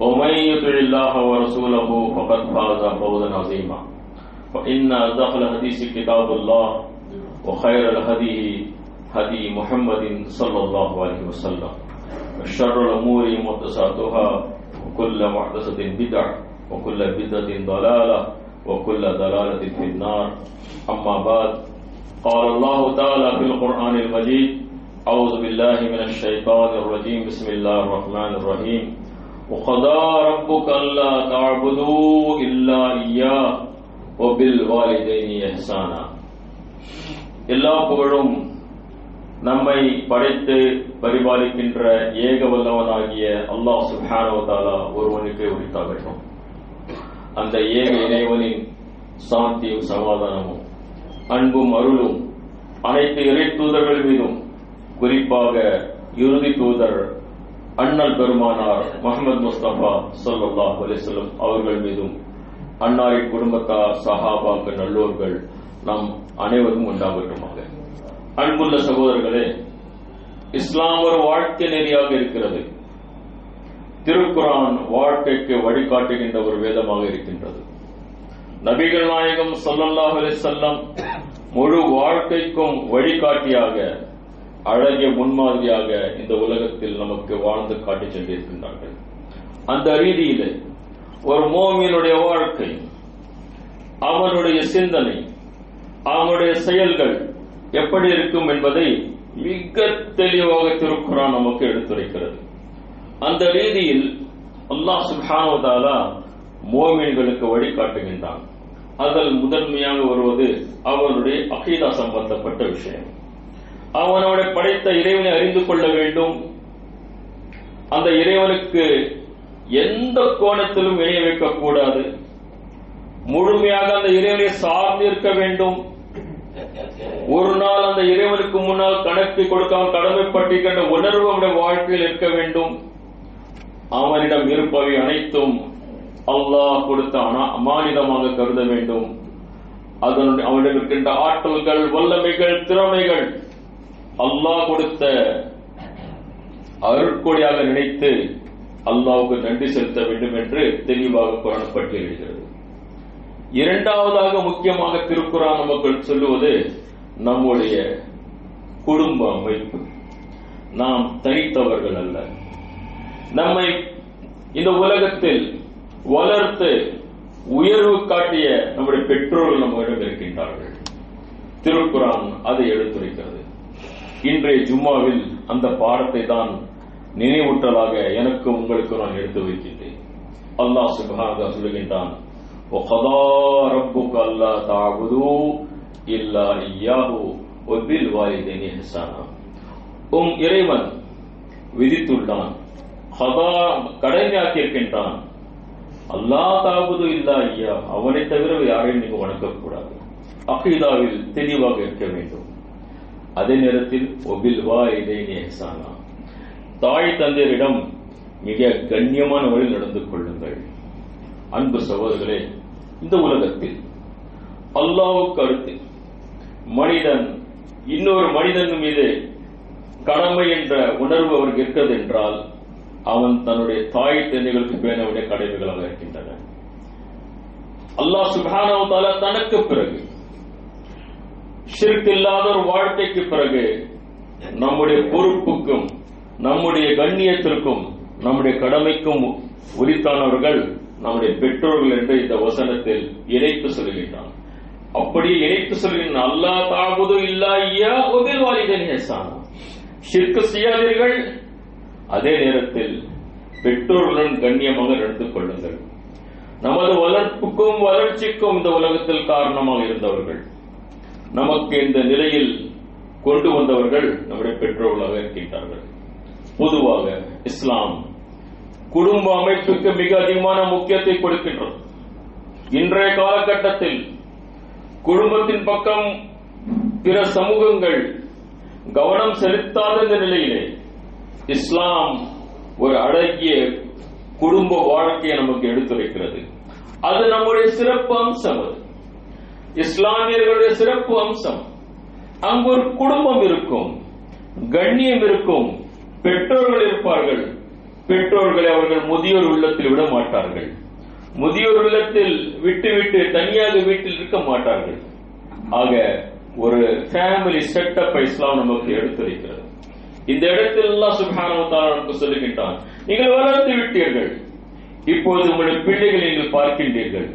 ومن يطع الله ورسوله فقد فاز فوزا عظيما. فإن أصدق الحديث كتاب الله وخير الهدي هدي محمد صلى الله عليه وسلم. وشر الأمور محدثاتها، وكل محدثة بدعة، وكل بدعة ضلالة، وكل ضلالة في النار. أما بعد، قال الله تعالى في القرآن المجيد أعوذ بالله من الشيطان الرجيم. بسم الله الرحمن الرحيم. وقضى ربك ألا تعبدوا إلا إياه وبالوالدين إحسانا எல்லா புகழும் நம்மை படைத்து பரிபாலிக்கின்ற ஏக வல்லவனாகிய அல்லாஹ் சுஹானவதாலா ஒருவனுக்கு உரித்தாகட்டும் அந்த ஏக இறைவனின் சாந்தியும் சமாதானமும் அன்பும் அருளும் அனைத்து இறை தூதர்கள் மீதும் குறிப்பாக இறுதி தூதர் அண்ணல் பெருமானார் முகமது முஸ்தபா சொல்லல்லாஹ் அலிசல்லம் அவர்கள் மீதும் அன்னாரின் குடும்பத்தார் சஹாபாக்கள் நல்லோர்கள் நம் அனைவரும் உண்டாகட்டுமாக. அன்புள்ள சகோதரர்களே இஸ்லாம் ஒரு வாழ்க்கை நெறியாக இருக்கிறது. திருக்குரான் வாழ்க்கைக்கு வழிகாட்டுகின்ற ஒரு வேதமாக இருக்கின்றது. நபிகள் நாயகம் சொல்லல்லாஹ் அலிசல்லம் முழு வாழ்க்கைக்கும் வழிகாட்டியாக அழகிய முன்மாதிரியாக இந்த உலகத்தில் நமக்கு வாழ்ந்து காட்டி சென்றிருக்கின்றார்கள். அந்த ரீதியில் ஒரு மோமியனுடைய வாழ்க்கை அவனுடைய சிந்தனை அவனுடைய செயல்கள் எப்படி இருக்கும் என்பதை மிக தெளிவாக திருக்குறான் நமக்கு எடுத்துரைக்கிறது. அந்த ரீதியில் அல்லாஹ் சுல்ஹானுவதாலா மோமின்களுக்கு வழிகாட்டுகின்றான். அதில் முதன்மையாக வருவது அவனுடைய அகீதா சம்பந்தப்பட்ட விஷயம். அவனோட படைத்த இறைவனை அறிந்து கொள்ள வேண்டும். அந்த இறைவனுக்கு எந்த கோணத்திலும் இணைய வைக்கக்கூடாது முழுமையாக அந்த இறைவனை சார்ந்து இருக்க வேண்டும். ஒரு நாள் அந்த இறைவனுக்கு முன்னால் கணக்கு கொடுக்காமல் கடமைப்பட்டிருக்கின்ற உணர்வு அவனுடைய வாழ்க்கையில் இருக்க வேண்டும். அவனிடம் இருப்பவை அனைத்தும் அல்லாஹ் கொடுத்த அமானிதமாக கருத வேண்டும். அதனுடைய அவனிடம் இருக்கின்ற ஆற்றல்கள் வல்லமைகள் திறமைகள் அல்லாஹ் கொடுத்த அருட்கொடியாக நினைத்து அல்லாவுக்கு நன்றி செலுத்த வேண்டும் என்று தெளிவாக குரான் பட்டியலிடுகிறது இரண்டாவதாக முக்கியமாக திருக்குறான் நமக்கு சொல்லுவது நம்முடைய குடும்ப அமைப்பு. நாம் தனித்தவர்கள் அல்ல. நம்மை இந்த உலகத்தில் வளர்த்து உயர்வு காட்டிய நம்முடைய பெற்றோர்கள் நம்மிடம் இருக்கின்றார்கள். திருக்குறான் அதை எடுத்துரைக்கிறது. இன்றைய ஜும்மாவில் அந்த பாடத்தை தான் நினைவூட்டலாக எனக்கும் உங்களுக்கு நான் எடுத்து வைக்கின்றேன் அல்லாஹ் சுபஹானதா சொல்லுகின்றான் وقضى ربك ألا تعبدوا إلا إياه وبالوالدين إحسانا உம் இறைவன் விதித்துள்ளான் கதா கடமையாக்கியிருக்கின்றான் அல்லா தாபுது இல்லா ஐயா அவனை தவிர யாரையும் நீங்க வணக்கக்கூடாது அகீதாவில் தெளிவாக இருக்க வேண்டும் அதே நேரத்தில் ஒபில் வா இதை நேசானா தாய் தந்தையரிடம் மிக கண்ணியமான வழியில் நடந்து கொள்ளுங்கள். அன்பு சகோதரர்களே இந்த உலகத்தில் அல்லாவுக்கு அடுத்து மனிதன் இன்னொரு மனிதன் மீது கடமை என்ற உணர்வு அவருக்கு இருக்கிறது என்றால் அவன் தன்னுடைய தாய் தந்தைகளுக்கு பேணவுடைய கடமைகளாக இருக்கின்றன. அல்லாஹ் சுபானவத்தால தனக்கு பிறகு ஷிர்க் இல்லாத ஒரு வாழ்க்கைக்கு பிறகு நம்முடைய பொறுப்புக்கும் நம்முடைய கண்ணியத்திற்கும் நம்முடைய கடமைக்கும் உரித்தானவர்கள் நம்முடைய பெற்றோர்கள் என்று இந்த வசனத்தில் இணைத்து சொல்கின்றான். அப்படி இணைத்து சொல்கின்ற அல்லா தாபுது இல்லா ஐயா ஒதில் வாலிதன் ஷிர்கு செய்யாதீர்கள். அதே நேரத்தில் பெற்றோர்களுடன் கண்ணியமாக நடந்து கொள்ளுங்கள். நமது வளர்ப்புக்கும் வளர்ச்சிக்கும் இந்த உலகத்தில் காரணமாக இருந்தவர்கள் நமக்கு இந்த நிலையில் கொண்டு வந்தவர்கள் நம்முடைய பெற்றோர்களாக இருக்கின்றார்கள். பொதுவாக இஸ்லாம் குடும்ப அமைப்புக்கு மிக அதிகமான முக்கியத்தை கொடுக்கின்றது. இன்றைய காலகட்டத்தில் குடும்பத்தின் பக்கம் பிற சமூகங்கள் கவனம் செலுத்தாத இந்த நிலையிலே இஸ்லாம் ஒரு அழகிய குடும்ப வாழ்க்கையை நமக்கு எடுத்துரைக்கிறது. அது நம்முடைய சிறப்பு அம்சம் அது. இஸ்லாமியர்களுடைய சிறப்பு அம்சம். அங்கு ஒரு குடும்பம் இருக்கும் கண்ணியம் இருக்கும் பெற்றோர்கள் இருப்பார்கள். பெற்றோர்களை அவர்கள் முதியோர் உள்ளத்தில் விட மாட்டார்கள். முதியோர் உள்ளத்தில் விட்டு விட்டு தனியாக வீட்டில் இருக்க மாட்டார்கள். ஆக ஒரு ஃபேமிலி செட்டப் இஸ்லாம் நமக்கு எடுத்துரைக்கிறது. இந்த இடத்தில் எல்லாம் சுப்ஹானஹு நமக்கு சொல்லுகின்றான் நீங்கள் வளர்த்து விட்டீர்கள். இப்போது உங்களுடைய பிள்ளைகளை நீங்கள் பார்க்கின்றீர்கள்.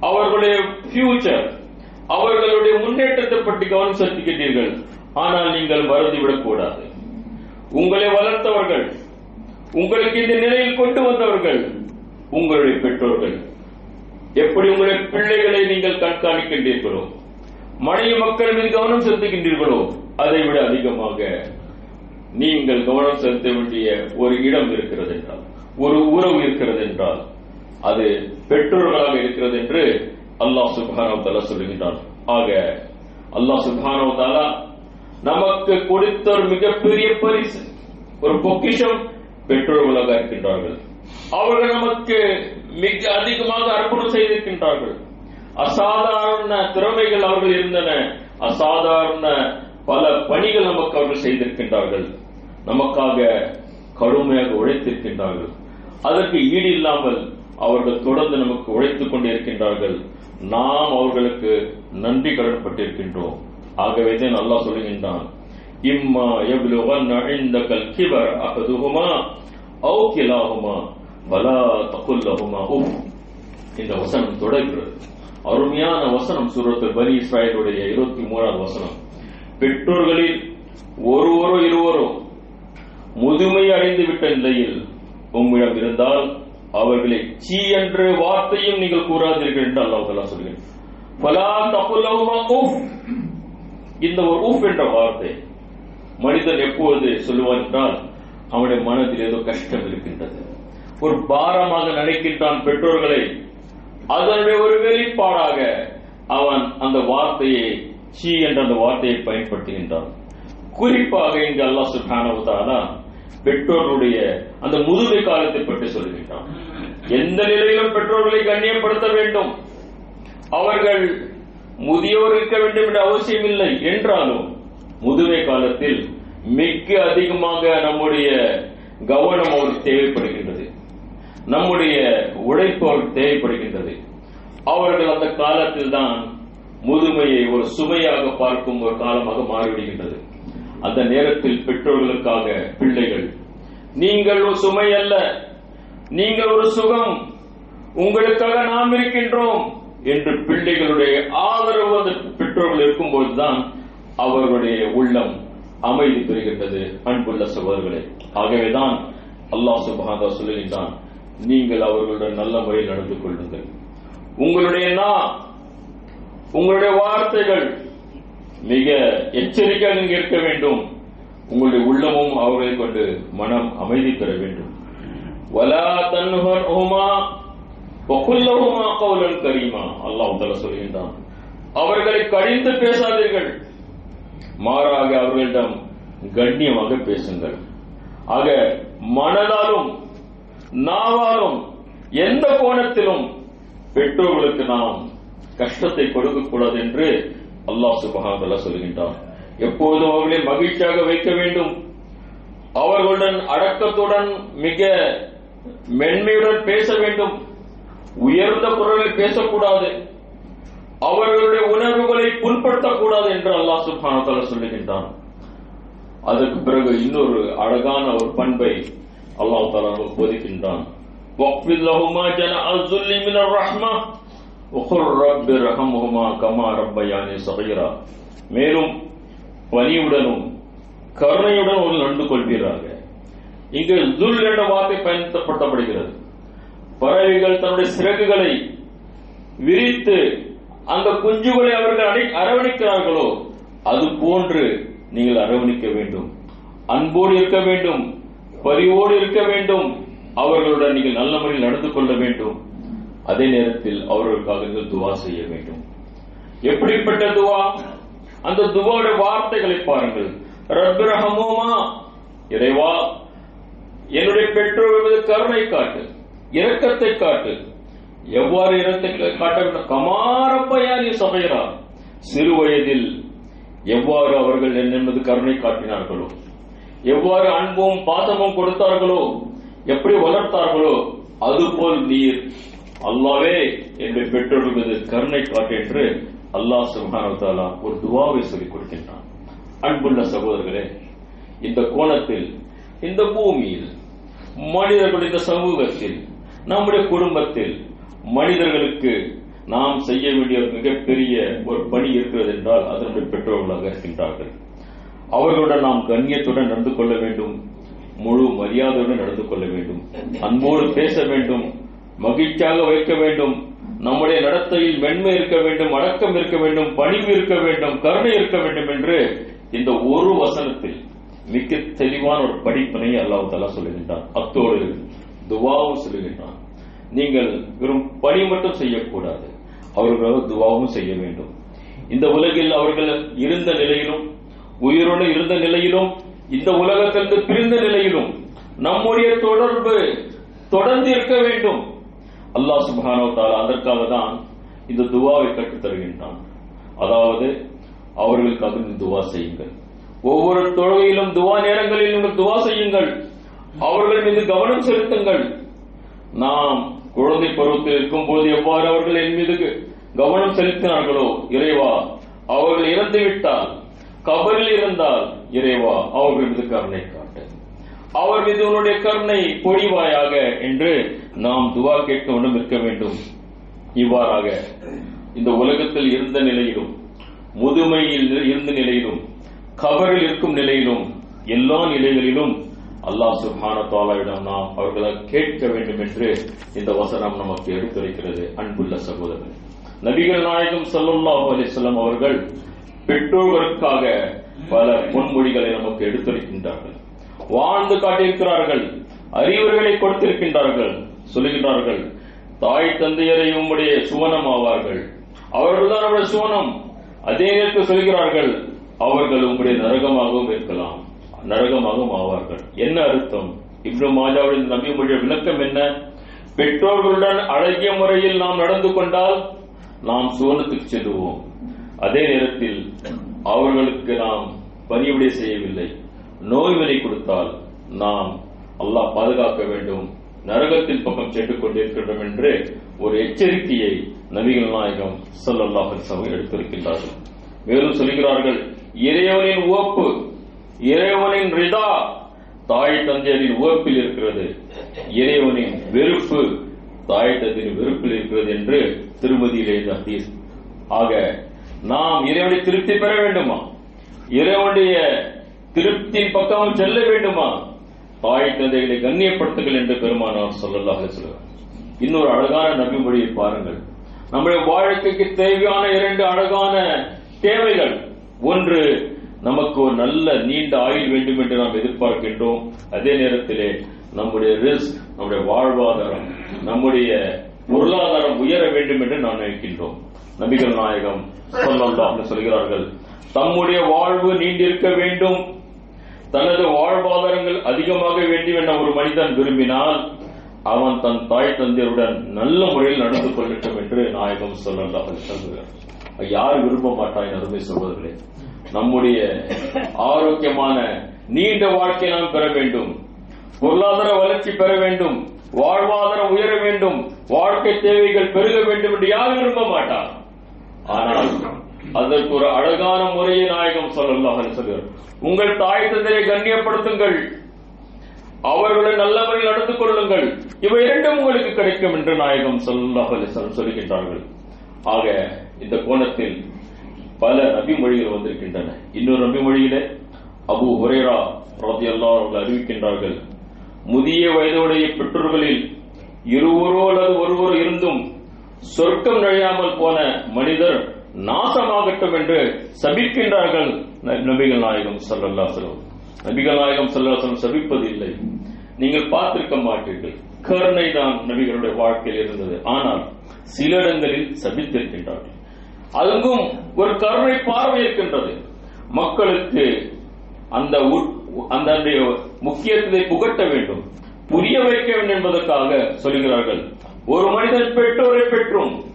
அவர்களுடைய ஃபியூச்சர் அவர்களுடைய முன்னேற்றத்தை பற்றி கவனம் செலுத்திக்கிட்டீர்கள் ஆனால் நீங்கள் மறந்துவிடக் கூடாது உங்களை வளர்த்தவர்கள் உங்களுக்கு இந்த நிலையில் கொண்டு வந்தவர்கள் உங்களுடைய பெற்றோர்கள். எப்படி உங்களுடைய பிள்ளைகளை நீங்கள் கண்காணிக்கின்றீர்களோ மனைவி மக்கள் மீது கவனம் செலுத்துகின்றீர்களோ அதை விட அதிகமாக நீங்கள் கவனம் செலுத்த வேண்டிய ஒரு இடம் இருக்கிறது என்றால் ஒரு உறவு இருக்கிறது என்றால் அது பெற்றோர்களாக இருக்கிறது என்று அல்லாஹ் சுப்ஹானஹு தஆலா சொல்லுகின்றான். ஆக அல்லாஹ் சுப்ஹானஹு நமக்கு கொடுத்த ஒரு மிகப்பெரிய பரிசு ஒரு பொக்கிஷம் பெற்றோர்களாக இருக்கின்றார்கள். அவர்கள் நமக்கு மிக அதிகமாக அர்ப்பணம் செய்திருக்கின்றார்கள். அசாதாரண திறமைகள் அவர்கள் இருந்தன. அசாதாரண பல பணிகள் நமக்கு அவர்கள் செய்திருக்கின்றார்கள். நமக்காக கடுமையாக உழைத்திருக்கின்றார்கள். அதற்கு ஈடு இல்லாமல் அவர்கள் தொடர்ந்து நமக்கு உழைத்துக் கொண்டிருக்கின்றார்கள். நாம் அவர்களுக்கு நன்றி கடன்பட்டிருக்கின்றோம். ஆகவே தான் அல்லாஹ் சொல்லுகின்றான் இம்மா எவ்வளவு இந்தகல் கிபர் அகதுகுமா அவு கிலாகுமா வலா தகுல்லகுமா உஃப். இந்த வசனம் தொடர்கிறது. அருமையான வசனம் சூரத்தில் பனி இஸ்ராயலுடைய இருபத்தி மூணாவது வசனம். பெற்றோர்களில் ஒருவரோ இருவரோ முதுமை அடைந்து விட்ட நிலையில் உம்மிடம் இருந்தால் அவர்களை சீ என்ற வார்த்தையும் நீங்கள் கூறாதீர்கள் என்று அல்லாஹ் தஆலா சொல்கிறேன். ஃபலா உஃப். இந்த ஒரு ஊஃப் என்ற வார்த்தை மனிதன் எப்போது சொல்லுவான் என்றால் அவனுடைய மனதில் ஏதோ கஷ்டம் இருக்கின்றது. ஒரு பாரமாக நினைக்கின்றான் பெற்றோர்களை அதனுடைய ஒரு வெளிப்பாடாக அவன் அந்த வார்த்தையை சீ என்ற அந்த வார்த்தையை பயன்படுத்துகின்றான். குறிப்பாக இங்கு அல்லாஹ் சுப்ஹானஹு பெற்றோருடைய அந்த முதுமை காலத்தை பற்றி சொல்கின்றான் எந்த நிலையிலும் பெற்றோர்களை கண்ணியப்படுத்த வேண்டும். அவர்கள் முதியோர் இருக்க வேண்டும் என்ற அவசியம் இல்லை. என்றாலும் முதுமை காலத்தில் மிக அதிகமாக நம்முடைய கவனம் அவருக்கு தேவைப்படுகின்றது. நம்முடைய உழைப்பு அவருக்கு தேவைப்படுகின்றது. அவர்கள் அந்த காலத்தில் தான் முதுமையை ஒரு சுமையாக பார்க்கும் ஒரு காலமாக மாறிவிடுகின்றது. அந்த நேரத்தில் பெற்றோர்களுக்காக பிள்ளைகள் நீங்கள் ஒரு சுமை அல்ல நீங்கள் ஒரு சுகம் உங்களுக்காக நாம் இருக்கின்றோம் என்று பிள்ளைகளுடைய ஆதரவு அந்த பெற்றோர்கள் இருக்கும்போதுதான் அவர்களுடைய உள்ளம் அமைதி பெறுகின்றது. அன்புள்ள சகோதரர்களே ஆகவேதான் அல்லாஹ் சுபஹானஹு சொல்லுகின்றான் நீங்கள் அவர்களுடன் நல்ல முறையில் நடந்து கொள்ளுங்கள். உங்களுடைய நா உங்களுடைய வார்த்தைகள் மிக எச்சரிக்கையாக நீங்க இருக்க வேண்டும். உங்களுடைய உள்ளமும் அவர்களை கொண்டு மனம் அமைதி பெற வேண்டும். வலா தன்ஹுமா வகுல்லஹுமா கவுலன் கரீமா. அல்லாஹ் தஆலா சொல்கின்றான். அவர்களை கடிந்து பேசாதீர்கள். மாறாக அவர்களிடம் கண்ணியமாக பேசுங்கள். ஆக மனதாலும் நாவாலும் எந்த கோணத்திலும் பெற்றோர்களுக்கு நாம் கஷ்டத்தை கொடுக்கக்கூடாது என்று அல்லாஹ் சுபஹானஹு சொல்லுகின்றான். எப்போதும் அவர்களை மகிழ்ச்சியாக வைக்க வேண்டும். அவர்களுடன் அடக்கத்துடன் மிக மென்மையுடன் பேச வேண்டும். உயர்ந்த குரலில் பேசக்கூடாது. அவர்களுடைய உணர்வுகளை புண்படுத்தக்கூடாது என்று அல்லாஹ் சுப்ஹானஹு சொல்லுகின்றான். அதற்கு பிறகு இன்னொரு அழகான ஒரு பண்பை அல்லாஹ் தாலா நமக்கு போதிக்கின்றான் உஹுர் ரப்பி ரஹமுஹுமா கமா ரப்பயானி சகீரா. மேலும் பணியுடனும் கருணையுடன் ஒன்று நண்டு கொள்கிறார்கள். இங்கு துல் என்ற வார்த்தை பயன்படுத்தப்படுகிறது. பறவைகள் தன்னுடைய சிறகுகளை விரித்து அந்த குஞ்சுகளை அவர்கள் அரவணைக்கிறார்களோ அது போன்று நீங்கள் அரவணைக்க வேண்டும். அன்போடு இருக்க வேண்டும் பரிவோடு இருக்க வேண்டும் அவர்களுடன் நீங்கள் நல்ல முறையில் நடந்து கொள்ள வேண்டும். அதே நேரத்தில் அவர்களுக்காக நீங்கள் துவா செய்ய வேண்டும். எப்படிப்பட்ட துவா? அந்த துவாவுடைய வார்த்தைகளை பாருங்கள். ரத்ரஹமோமா இறைவா என்னுடைய பெற்றோர் மீது கருணை காட்டு இரக்கத்தை காட்டு. எவ்வாறு இரக்கத்தை காட்ட வேண்டும்? கமாரப்பையா நீ சபையரா சிறு வயதில் எவ்வாறு அவர்கள் என்னென்பது கருணை காட்டினார்களோ எவ்வாறு அன்பும் பாசமும் கொடுத்தார்களோ எப்படி வளர்த்தார்களோ அதுபோல் நீர் அல்லாவே என்னுடைய பெற்றோர்கள் மீது கருணை காட்டு என்று அல்லாஹ் சுப்ஹானஹு ஒரு துவாவை சொல்லிக் கொடுக்கின்றான். அன்புள்ள சகோதரர்களே இந்த கோணத்தில் இந்த பூமியில் மனிதர்கள் இந்த சமூகத்தில் நம்முடைய குடும்பத்தில் மனிதர்களுக்கு நாம் செய்ய வேண்டிய ஒரு மிகப்பெரிய ஒரு பணி இருக்கிறது என்றால் அதனுடைய பெற்றோர்களாக இருக்கின்றார்கள். அவர்களுடன் நாம் கண்ணியத்துடன் நடந்து கொள்ள வேண்டும் முழு மரியாதையுடன் நடந்து கொள்ள வேண்டும் அன்போடு பேச வேண்டும் மகிழ்ச்சியாக வைக்க வேண்டும். நம்முடைய நடத்தையில் மென்மை இருக்க வேண்டும் அடக்கம் இருக்க வேண்டும் பணிவு இருக்க வேண்டும் கருணை இருக்க வேண்டும் என்று இந்த ஒரு வசனத்தில் மிக தெளிவான ஒரு படிப்பினை அல்லாஹ் தலா சொல்லுகின்றான். அத்தோடு துவாவும் சொல்லுகின்றான். நீங்கள் வெறும் பணி மட்டும் செய்யக்கூடாது. அவர்களாக துவாவும் செய்ய வேண்டும். இந்த உலகில் அவர்கள் இருந்த நிலையிலும் உயிரோடு இருந்த நிலையிலும் இந்த உலகத்திலிருந்து பிரிந்த நிலையிலும் நம்முடைய தொடர்பு தொடர்ந்து இருக்க வேண்டும். அல்லாஹ் சுப்ஹானஹு வ அதற்காக தான் இந்த துவாவை கற்றுத் தருகின்றான். அதாவது அவர்களுக்காக நீங்கள் துவா செய்யுங்கள். ஒவ்வொரு தொழுகையிலும் துவா நேரங்களில் நீங்கள் துவா செய்யுங்கள். அவர்கள் மீது கவனம் செலுத்துங்கள். நாம் குழந்தை பருவத்தில் இருக்கும்போது எவ்வாறு அவர்கள் என் மீது கவனம் செலுத்தினார்களோ இறைவா அவர்கள் இறந்து விட்டால் கபரில் இருந்தால் இறைவா அவர்கள் மீது கருணை காட்டு. அவர் மீது உன்னுடைய கருணை பொழிவாயாக என்று நாம் துவா கேட்க வேண்டும் இருக்க வேண்டும். இவ்வாறாக இந்த உலகத்தில் இருந்த நிலையிலும் முதுமையில் இருந்த நிலையிலும் கவரில் இருக்கும் நிலையிலும் எல்லா நிலைகளிலும் அல்லாஹ் சுஹான தாலாவிடம் நாம் அவர்களை கேட்க வேண்டும் என்று இந்த வசனம் நமக்கு எடுத்துரைக்கிறது. அன்புள்ள சகோதரர் நபிகள் நாயகம் ஸல்லல்லாஹு அலைஹி அவர்கள் பெற்றோர்களுக்காக பல பொன்மொழிகளை நமக்கு எடுத்துரைக்கின்றார்கள். வாழ்ந்து காட்டியிருக்கிறார்கள் அறிவுரைகளை கொடுத்திருக்கின்றார்கள். சொல்லுகிறார்கள் தாய் தந்தையரை உம்முடைய சுவனம் ஆவார்கள் அவர்கள்தான் நம்முடைய சுவனம் அதே நேரத்தில் சொல்கிறார்கள் அவர்கள் உங்களுடைய நரகமாகவும் இருக்கலாம். நரகமாகவும் ஆவார்கள். என்ன அர்த்தம்? இப்னு மாஜாவுடைய நம்பி மொழிய விளக்கம் என்ன? பெற்றோர்களுடன் அழகிய முறையில் நாம் நடந்து கொண்டால் நாம் சுவனத்துக்கு செல்லுவோம். அதே நேரத்தில் அவர்களுக்கு நாம் பணிவிடை செய்யவில்லை. நோய்வினை கொடுத்தால் நாம் அல்லாஹ் பாதுகாக்க வேண்டும். நரகத்தின் பக்கம் சென்று கொண்டிருக்கின்றோம் என்று ஒரு எச்சரிக்கையை நபிகள் நாயகம் ஸல்லல்லாஹு அலைஹி எடுத்திருக்கின்றார்கள். மேலும் சொல்கிறார்கள் இறைவனின் உவப்பு இறைவனின் ரிதா தாய் தந்தையரின் உவப்பில் இருக்கிறது. இறைவனின் வெறுப்பு தாய் தந்தையின் வெறுப்பில் இருக்கிறது என்று திருமதியிலே தீர் ஹதீஸ். ஆக நாம் இறைவனை திருப்தி பெற வேண்டுமா? இறைவனுடைய திருப்தியின் பக்கம் செல்ல வேண்டுமா? தாய் தந்தைகளை கண்ணியப்படுத்துங்கள் என்று பெருமானார் சொல்லலாக சொல்லுவார் இன்னொரு அழகான நபிமொழியை பாருங்கள். நம்முடைய வாழ்க்கைக்கு தேவையான இரண்டு அழகான தேவைகள். ஒன்று நமக்கு ஒரு நல்ல நீண்ட ஆயுள் வேண்டும் என்று நாம் எதிர்பார்க்கின்றோம். அதே நேரத்திலே நம்முடைய ரிஸ்க் நம்முடைய வாழ்வாதாரம் நம்முடைய பொருளாதாரம் உயர வேண்டும் என்று நாம் நினைக்கின்றோம். நபிகள் நாயகம் சொல்லலாம் சொல்கிறார்கள் தம்முடைய வாழ்வு நீண்டிருக்க வேண்டும். தனது வாழ்வாதாரங்கள் அதிகமாக வேண்டும் என ஒரு மனிதன் விரும்பினால் அவன் தன் தாய் தந்தையருடன் நல்ல முறையில் நடந்து கொள்ளட்டும் என்று நாயகம் சொல்லலாம் யார் விரும்ப மாட்டாய் அருமை சொல்வதில்லை நம்முடைய ஆரோக்கியமான நீண்ட வாழ்க்கை நாம் பெற வேண்டும். பொருளாதார வளர்ச்சி பெற வேண்டும். வாழ்வாதாரம் உயர வேண்டும். வாழ்க்கை தேவைகள் பெருக வேண்டும் என்று யார் விரும்ப மாட்டார்? ஆனால் அதற்கு ஒரு அழகான முறையை நாயகம் சொல்லலாம் சொல்கிறார் உங்கள் தாய் தந்தையை கண்ணியப்படுத்துங்கள். அவர்களை நல்லவர்கள் நடந்து கொள்ளுங்கள். இவை இரண்டும் உங்களுக்கு கிடைக்கும் என்று நாயகம் ஸல்லல்லாஹு சொல்லுகின்றார்கள் சொல்கின்றார்கள். ஆக இந்த கோணத்தில் பல நபி மொழிகள் வந்திருக்கின்றன. இன்னொரு நபி மொழியில அபு ஹுரேரா ரலியல்லாஹு அவர்கள் அறிவிக்கின்றார்கள். முதிய வயதுடைய பெற்றோர்களில் இருவரோ அல்லது ஒருவர் இருந்தும் சொர்க்கம் நுழையாமல் போன மனிதர் நாசமாகட்டும் என்று சபிக்கின்றார்கள் ந- நபிகள் நாயகம் சல்லல்லா செல்வம் நபிகள் நாயகம் ஸல்லல்லாஹு அலைஹி வஸல்லம் சபிப்பதில்லை. நீங்கள் பார்த்திருக்க மாட்டீர்கள். கருணை தான் நபிகளுடைய வாழ்க்கையில் இருந்தது. ஆனால் சில இடங்களில் சபித்திருக்கின்றார்கள். அங்கும் ஒரு கருணை பார்வை இருக்கின்றது. மக்களுக்கு அந்த உட்- அந்த அந்த முக்கியத்துவத்தை புகட்ட வேண்டும். புரிய வைக்க வேண்டும் என்பதற்காக சொல்கிறார்கள். ஒரு மனிதன் பெற்றோரை பெற்றும்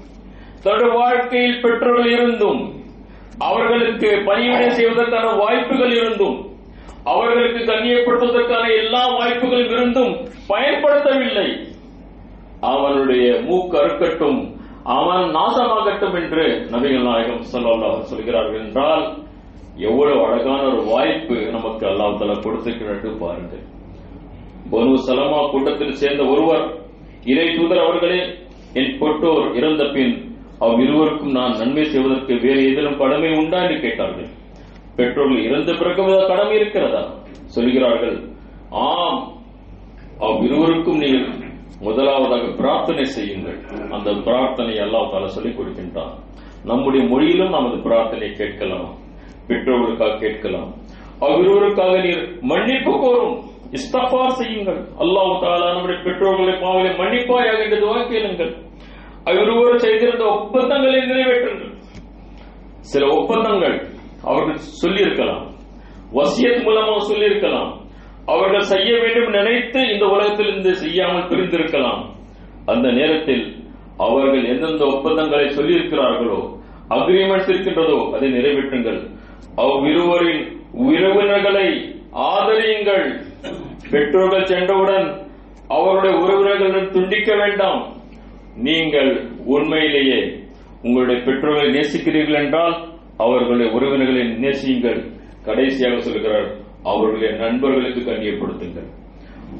தன்னுடைய வாழ்க்கையில் பெற்றோர்கள் இருந்தும் அவர்களுக்கு பணிவிடை செய்வதற்கான வாய்ப்புகள் இருந்தும் அவர்களுக்கு கண்ணியப்படுத்துவதற்கான எல்லா வாய்ப்புகளும் இருந்தும் பயன்படுத்தவில்லை. அவனுடைய மூக்கு அறுக்கட்டும் அவன் நாசமாகட்டும் என்று நபிகள் நாயகம் ஸல்லல்லாஹு சொல்கிறார்கள் என்றால் எவ்வளவு அழகான ஒரு வாய்ப்பு நமக்கு அல்லாஹ் தஆலா கொடுத்திருக்கிறது பாருங்கள். பனு சலமா கூட்டத்தில் சேர்ந்த ஒருவர் இறை தூதர் அவர்களே என் பெற்றோர் இறந்த பின் அவ்விருவருக்கும் நான் நன்மை செய்வதற்கு வேறு ஏதேனும் கடமை உண்டா என்று கேட்டார்கள். பெற்றோர்கள் இறந்த பிறகு கடமை இருக்கிறதா? சொல்கிறார்கள் ஆம் அவ்விருவருக்கும் நீங்கள் முதலாவதாக பிரார்த்தனை செய்யுங்கள். அந்த பிரார்த்தனை அல்லாஹ் தாலா சொல்லிக் கொடுக்கின்றான். நம்முடைய மொழியிலும் நமது பிரார்த்தனை கேட்கலாம் பெற்றோர்களுக்காக கேட்கலாம். அவ்விருவருக்காக நீர் மன்னிப்பு கோரும் இஸ்தஃபார் செய்யுங்கள். அல்லாஹ் தாலா நம்முடைய பெற்றோர்களை பாவலை மன்னிப்பாயாக என்று துவா கேளுங்கள். அவ்விருவரும் செய்திருந்த ஒப்பந்தங்களை நிறைவேற்றுங்கள் சில ஒப்பந்தங்கள் அவர்கள் சொல்லியிருக்கலாம். வசியத் மூலமாக சொல்லியிருக்கலாம். அவர்கள் செய்ய வேண்டும் நினைத்து இந்த உலகத்தில் இருந்து செய்யாமல் பிரிந்திருக்கலாம். அந்த நேரத்தில் அவர்கள் எந்தெந்த ஒப்பந்தங்களை சொல்லியிருக்கிறார்களோ அக்ரிமெண்ட்ஸ் இருக்கின்றதோ அதை நிறைவேற்றுங்கள். அவ்விருவரின் உறவினர்களை ஆதரியுங்கள். பெற்றோர்கள் சென்றவுடன் அவருடைய உறவினர்களுடன் துண்டிக்க வேண்டாம். நீங்கள் உண்மையிலேயே உங்களுடைய பெற்றோர்களை நேசிக்கிறீர்கள் என்றால் அவர்களுடைய உறவினர்களை நேசியுங்கள். கடைசியாக சொல்கிறார் அவர்களுடைய நண்பர்களுக்கு கண்ணியப்படுத்துங்கள்.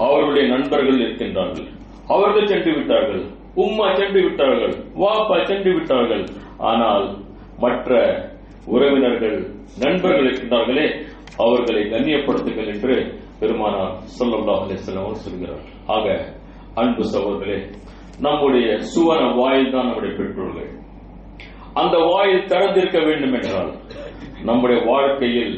அவர்களுடைய நண்பர்கள் இருக்கின்றார்கள். அவர்கள் சென்று விட்டார்கள். உம்மா சென்று விட்டார்கள். வாப்பா சென்று விட்டார்கள். ஆனால் மற்ற உறவினர்கள் நண்பர்கள் இருக்கின்றார்களே அவர்களை கண்ணியப்படுத்துங்கள் என்று பெருமானார் ஸல்லல்லாஹு அலைஹி சொல்கிறார். ஆக அன்பு சகோதரர்களே நம்முடைய சுவன வாயில் தான் நம்முடைய பெற்றோர்கள். அந்த வாயில் திறந்திருக்க வேண்டும் என்றால் நம்முடைய வாழ்க்கையில்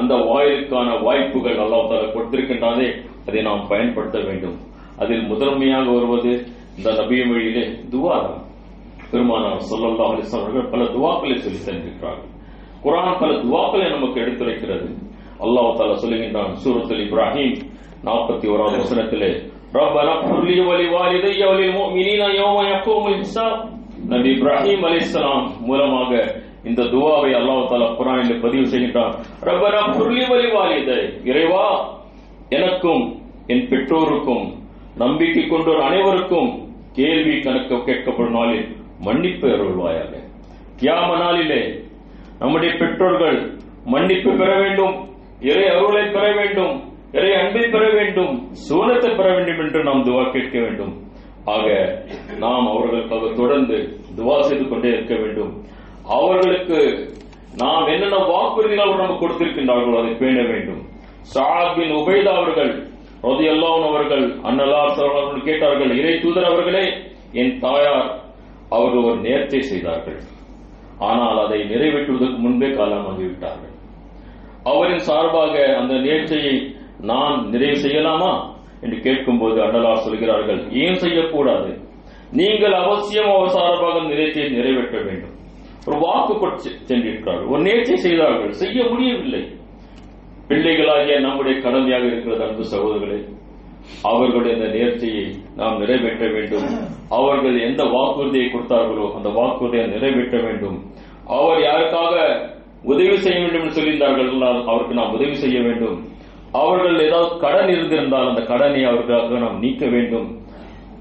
அந்த வாயிலுக்கான வாய்ப்புகள் அல்லாஹ் கொடுத்திருக்கின்றாலே அதை நாம் பயன்படுத்த வேண்டும். அதில் முதன்மையாக வருவது இந்த நபிய மொழியிலே துவா தான் பெருமானார் சொல்லல்லா அலைஹி அவர்கள் பல துவாக்களை சொல்லி சென்றிருக்கிறார்கள் குரான் பல துவாக்களை நமக்கு எடுத்துரைக்கிறது. அல்லாஹால சொல்லுகின்றான் சூரத்துல் இப்ராஹிம் நாற்பத்தி ஓராவது வசனத்திலே ربنا اغفر لي ولوالدي وللمؤمنين يوم يقوم الحساب. நபி இப்ராஹிம் அலிஸ்லாம் மூலமாக இந்த துவாவை அல்லாஹ் தாலா குரானில் பதிவு செய்கின்றான் ரப்பனா குர்லி வலி இறைவா எனக்கும் என் பெற்றோருக்கும் நம்பிக்கை கொண்டோர் அனைவருக்கும் கேள்வி கணக்கு கேட்கப்படும் நாளில் மன்னிப்பு அருள்வாயாக. கியாம நாளிலே நம்முடைய பெற்றோர்கள் மன்னிப்பு பெற வேண்டும் இறை அருளை பெற வேண்டும் இறை அன்பை பெற வேண்டும் சுவனத்தை பெற வேண்டும் என்று நாம் துவா கேட்க வேண்டும். ஆக நாம் அவர்களுக்காக தொடர்ந்து துவா செய்து கொண்டே இருக்க வேண்டும். அவர்களுக்கு நாம் என்னென்ன வாக்குறுதிகள் அவர் நமக்கு கொடுத்திருக்கின்றார்களோ அதை பேண வேண்டும். சாத் உபைதா அவர்கள் ரதியல்லாஹு அவர்கள் அன்னலார் அவர்கள் கேட்டார்கள் இறை தூதர் அவர்களே என் தாயார் அவர்கள் ஒரு நேர்ச்சை செய்தார்கள். ஆனால் அதை நிறைவேற்றுவதற்கு முன்பே காலமாகிவிட்டார்கள். அவரின் சார்பாக அந்த நேர்ச்சையை நான் நிறைவு செய்யலாமா? என்று கேட்கும்போது அண்ணலார் சொல்கிறார்கள் ஏன் செய்யக்கூடாது? நீங்கள் அவசியம் அவர் சார்பாக நிலைச்சையை நிறைவேற்ற வேண்டும். ஒரு வாக்கு கொடுத்து சென்றிருக்கிறார்கள். ஒரு நேர்ச்சி செய்தார்கள். செய்ய முடியவில்லை. பிள்ளைகளாகிய நம்முடைய கடமையாக இருக்கிறது அன்பு சகோதரர்களே அவர்களுடைய இந்த நேர்ச்சியை நாம் நிறைவேற்ற வேண்டும். அவர்கள் எந்த வாக்குறுதியை கொடுத்தார்களோ அந்த வாக்குறுதியை நிறைவேற்ற வேண்டும். அவர் யாருக்காக உதவி செய்ய வேண்டும் என்று சொல்லியிருந்தார்கள் அவருக்கு நாம் உதவி செய்ய வேண்டும். அவர்கள் ஏதாவது கடன் இருந்திருந்தால் அந்த கடனை அவர்களுக்காக நாம் நீக்க வேண்டும்.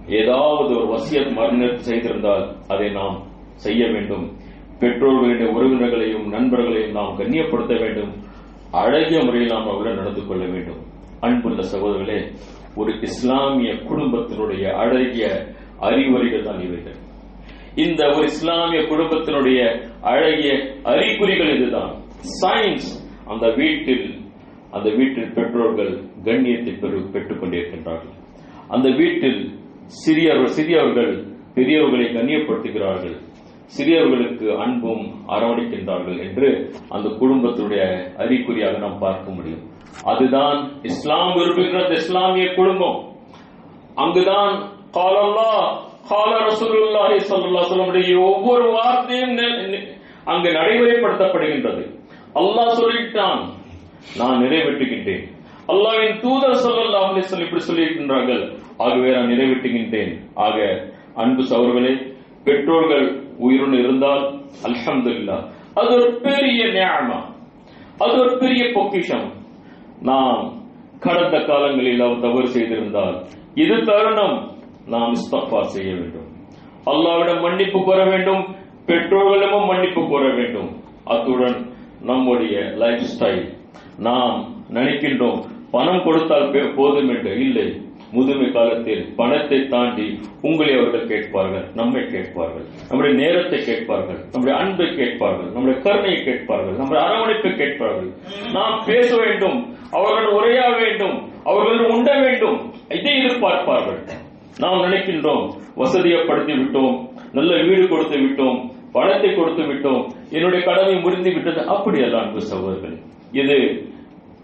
ஏதாவது ஒரு வசியத் மறுநிறுத்தி செய்திருந்தால் அதை நாம் செய்ய வேண்டும். பெற்றோர்களுடைய உறவினர்களையும் நண்பர்களையும் நாம் கண்ணியப்படுத்த வேண்டும். அழகிய முறையில் நாம் அவருடன் நடந்து கொள்ள வேண்டும். அன்புள்ள சகோதரர்களே ஒரு இஸ்லாமிய குடும்பத்தினுடைய அழகிய அறிவுரைகள் தான் இவைகள். இந்த ஒரு இஸ்லாமிய குடும்பத்தினுடைய அழகிய அறிகுறிகள் இதுதான். சயின்ஸ் அந்த வீட்டில் அந்த வீட்டில் பெற்றோர்கள் கண்ணியத்தை பெறு பெற்றுக் கொண்டிருக்கின்றார்கள் அந்த வீட்டில் சிறியவர் சிறியவர்கள் பெரியவர்களை கண்ணியப்படுத்துகிறார்கள். சிறியவர்களுக்கு அன்பும் அரவணைக்கின்றார்கள் என்று அந்த குடும்பத்துடைய அறிகுறியாக நாம் பார்க்க முடியும். அதுதான் இஸ்லாம் விரும்புகிற அந்த இஸ்லாமிய குடும்பம். அங்குதான் காலல்லா கால ரசூலுல்லாஹி ஸல்லல்லாஹு அலைஹி ஒவ்வொரு வார்த்தையும் அங்கு நடைமுறைப்படுத்தப்படுகின்றது. அல்லாஹ் சொல்லிட்டான் நான் நிறைவேற்றுகின்றேன். அல்லாவின் தூதர் ஸல்லல்லாஹு அலைஹி வஸல்லம் இப்படி சொல்லியிருக்கின்றார்கள். ஆகவே நான் நிறைவேற்றுகின்றேன். ஆக அன்பு சவர்களே பெற்றோர்கள் உயிருடன் இருந்தால் அல்ஹம்துலில்லாஹ் அது ஒரு பெரிய நியாயமா அது ஒரு பெரிய பொக்கிஷம். நாம் கடந்த காலங்களில் அவர் தவறு செய்திருந்தால் இது தருணம் நாம் இஸ்தஃபா செய்ய வேண்டும். அல்லாவிடம் மன்னிப்பு கோர வேண்டும் பெற்றோர்களிடமும் மன்னிப்பு கோர வேண்டும். அத்துடன் நம்முடைய லைஃப் ஸ்டைல் நாம் நினைக்கின்றோம். பணம் கொடுத்தால் பே- போதும் என்று. இல்லை. முதுமை காலத்தில் பணத்தை தாண்டி உங்களை அவர்கள் கேட்பார்கள் நம்மை கேட்பார்கள். நம்முடைய நேரத்தை கேட்பார்கள் நம்முடைய அன்பை கேட்பார்கள் நம்முடைய கருணையை கேட்பார்கள் நம்முடைய அரவணைப்பை கேட்பார்கள். நாம் பேச வேண்டும் அவர்கள் உரையா வேண்டும் அவர்கள் உண்ட வேண்டும். இதை எதிர்பார்ப்பார்கள். நாம் நினைக்கின்றோம் வசதியப்படுத்தி விட்டோம் நல்ல வீடு கொடுத்து விட்டோம் பணத்தை கொடுத்து விட்டோம் என்னுடைய கடமை முடிந்து விட்டது. அப்படியல்ல அன்பு சகோதரர்கள் இது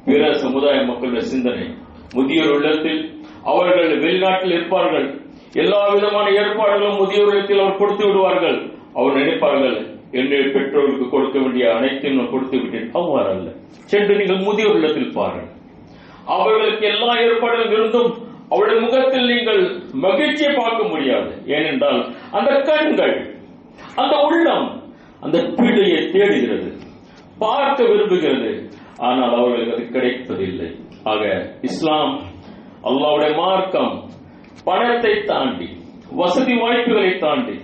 பிற சமுதாய மக்களுடைய சிந்தனை. முதியோர் உள்ளத்தில் அவர்கள் வெளிநாட்டில் இருப்பார்கள். எல்லா விதமான ஏற்பாடுகளும் முதியோர் இல்லத்தில் அவர் கொடுத்து விடுவார்கள். அவர் நினைப்பார்கள் என்னுடைய பெற்றோருக்கு கொடுக்க வேண்டிய அனைத்தையும் நான் கொடுத்து விட்டேன். அவ்வாறு அல்ல. சென்று நீங்கள் முதியோர் இல்லத்தில் பாருங்கள். அவர்களுக்கு எல்லா ஏற்பாடுகளும் இருந்தும் அவருடைய முகத்தில் நீங்கள் மகிழ்ச்சியை பார்க்க முடியாது. ஏனென்றால் அந்த கண்கள் அந்த உள்ளம் அந்த பீடையை தேடுகிறது. பார்க்க விரும்புகிறது. ஆனால் அவர்களுக்கு அது கிடைப்பதில்லை. ஆக இஸ்லாம் அல்லாவுடைய மார்க்கம் பணத்தை தாண்டி வசதி வாய்ப்புகளை தாண்டி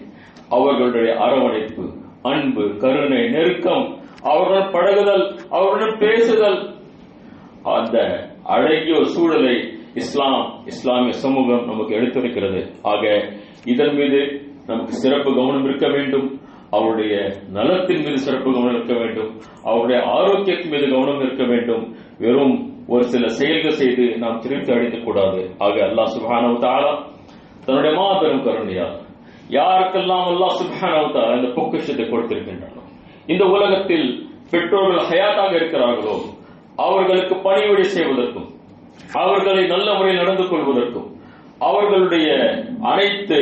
அவர்களுடைய அரவணைப்பு அன்பு கருணை நெருக்கம் அவர்கள் பழகுதல் அவருடன் பேசுதல் அந்த அழகிய ஒரு சூழலை இஸ்லாம் இஸ்லாமிய சமூகம் நமக்கு எடுத்திருக்கிறது. ஆக இதன் மீது நமக்கு சிறப்பு கவனம் இருக்க வேண்டும். அவருடைய நலத்தின் மீது சிறப்பு கவனம் இருக்க வேண்டும். அவருடைய ஆரோக்கியத்தின் மீது கவனம் இருக்க வேண்டும். வெறும் ஒரு சில செயல்கள் செய்து நாம் திருப்தி அடைந்து கூடாது. ஆக அல்லாஹ் சுப்ஹானஹு தஆலா தன்னுடைய மாபெரும் கருணையால் யாருக்கெல்லாம் அல்லாஹ் சுப்ஹானஹு தஆலா இந்த பொக்கிஷத்தை கொடுத்திருக்கின்றானோ இந்த உலகத்தில் பெற்றோர்கள் ஹயாத்தாக இருக்கிறார்களோ அவர்களுக்கு பணிவிடை செய்வதற்கும் அவர்களை நல்ல முறையில் நடந்து கொள்வதற்கும் அவர்களுடைய அனைத்து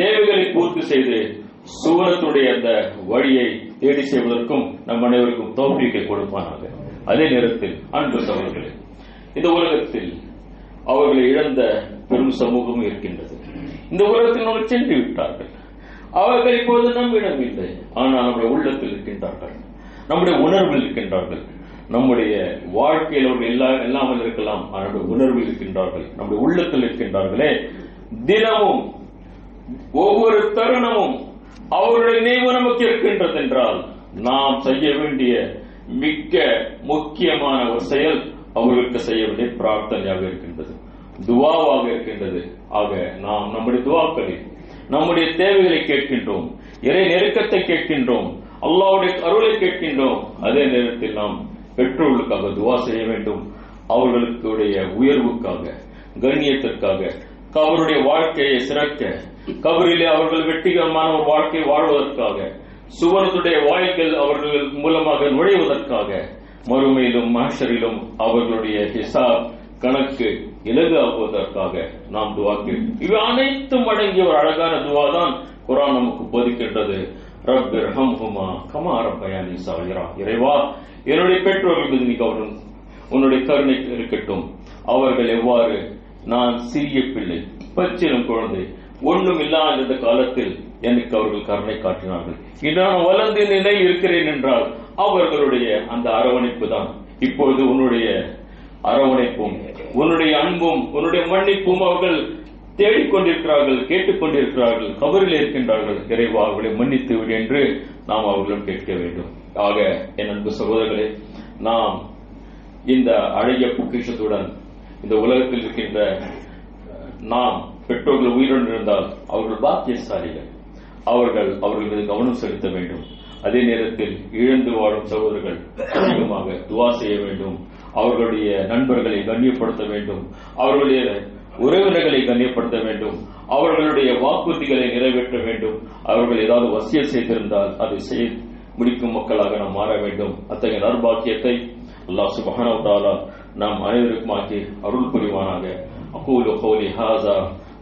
தேவைகளை பூர்த்தி செய்து சுவரத்துடைய அந்த வழியை தேடி செய்வதற்கும் நம் அனைவருக்கும் தோப்பிக்கை கொடுப்பானாக. அதே நேரத்தில் அன்பு சகோதரர்களே இந்த உலகத்தில் அவர்களை இழந்த பெரும் சமூகம் இருக்கின்றது. இந்த உலகத்தில் அவர்கள் சென்று விட்டார்கள். அவர்கள் இப்போது நம்மிடம் இல்லை. ஆனால் நம்முடைய உள்ளத்தில் இருக்கின்றார்கள். நம்முடைய உணர்வில் இருக்கின்றார்கள். நம்முடைய வாழ்க்கையில் அவர்கள் எல்லா இல்லாமல் இருக்கலாம் ஆனால் நம்முடைய உணர்வில் இருக்கின்றார்கள். நம்முடைய உள்ளத்தில் இருக்கின்றார்களே. தினமும் ஒவ்வொரு தருணமும் அவருடைய நினைவு நமக்கு இருக்கின்றது என்றால் நாம் செய்ய வேண்டிய மிக்க முக்கியமான ஒரு செயல் அவர்களுக்கு செய்ய வேண்டிய பிரார்த்தனையாக இருக்கின்றது. துவாவாக இருக்கின்றது. ஆக நாம் நம்முடைய துவாக்களில் நம்முடைய தேவைகளை கேட்கின்றோம். இறை நெருக்கத்தை கேட்கின்றோம். அல்லாவுடைய அருளை கேட்கின்றோம். அதே நேரத்தில் நாம் பெற்றோர்களுக்காக துவா செய்ய வேண்டும். அவர்களுடைய உயர்வுக்காக கண்ணியத்திற்காக கபருடைய வாழ்க்கையை சிறக்க கபரிலே அவர்கள் வெற்றிகரமான ஒரு வாழ்க்கை வாழ்வதற்காக சுவனத்துடைய வாய்கள் அவர்கள் மூலமாக நுழைவதற்காக மறுமையிலும் மாஷரிலும் அவர்களுடைய ஹிசாப் கணக்கு இலகாக்குவதற்காக நாம் துவா இவை அனைத்தும் அடங்கிய ஒரு அழகான துவா தான் குரான் நமக்கு போதிக்கின்றது. ரப்பிர் ஹம்ஹுமா கமா ரப்பயானி சாயிரா இறைவா என்னுடைய பெற்றோர்கள் மீது நீ கவனம் உன்னுடைய கருணை இருக்கட்டும். அவர்கள் எவ்வாறு நான் சிறிய பிள்ளை பச்சிலும் குழந்தை. ஒன்றும் இல்லாத இந்த காலத்தில் எனக்கு அவர்கள் கருணை காட்டினார்கள். இன்று நான் வளர்ந்த நிலையில் இருக்கிறேன் என்றால் அவர்களுடைய அந்த அரவணைப்பு தான். இப்பொழுது உன்னுடைய அரவணைப்பும் உன்னுடைய அன்பும் உன்னுடைய மன்னிப்பும் அவர்கள் தேடிக்கொண்டிருக்கிறார்கள் கேட்டுக்கொண்டிருக்கிறார்கள் கவரில் இருக்கின்றார்கள். இறைவா அவர்களை மன்னித்து விடு என்று நாம் அவர்களிடம் கேட்க வேண்டும். ஆக என் அன்பு சகோதரர்களே நாம் இந்த அழகிய பொக்கிஷத்துடன் இந்த உலகத்தில் இருக்கின்ற நாம் பெற்றோர்கள் உயிருடன் இருந்தால் அவர்கள் பாக்கியசாலிகள். அவர்கள் அவர்கள் மீது கவனம் செலுத்த வேண்டும். அதே நேரத்தில் இழந்து வாழும் சகோதரர்கள் அதிகமாக துவா செய்ய வேண்டும். அவர்களுடைய நண்பர்களை கண்ணியப்படுத்த வேண்டும். அவர்களுடைய உறவினர்களை கண்ணியப்படுத்த வேண்டும். அவர்களுடைய வாக்குறுதிகளை நிறைவேற்ற வேண்டும். அவர்கள் ஏதாவது வசியல் செய்திருந்தால் அதை செய்ய முடிக்கும் மக்களாக நாம் மாற வேண்டும். அத்தகைய நர்பாக்கியத்தை அல்லாஹ் சுபஹானஹு வ தஆலா நாம் அனைவருக்கும் ஆக்கி அருள் புரிவானாக அகூலு கௌலி ஹாஸா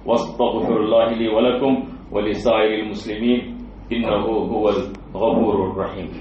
வஸ்தக்ஃபிருல்லாஹி லி வலக்கும் வலிசாயிரில் முஸ்லிமீன் இன்னஹு ஹுவல் கஃபூருர் ரஹீம்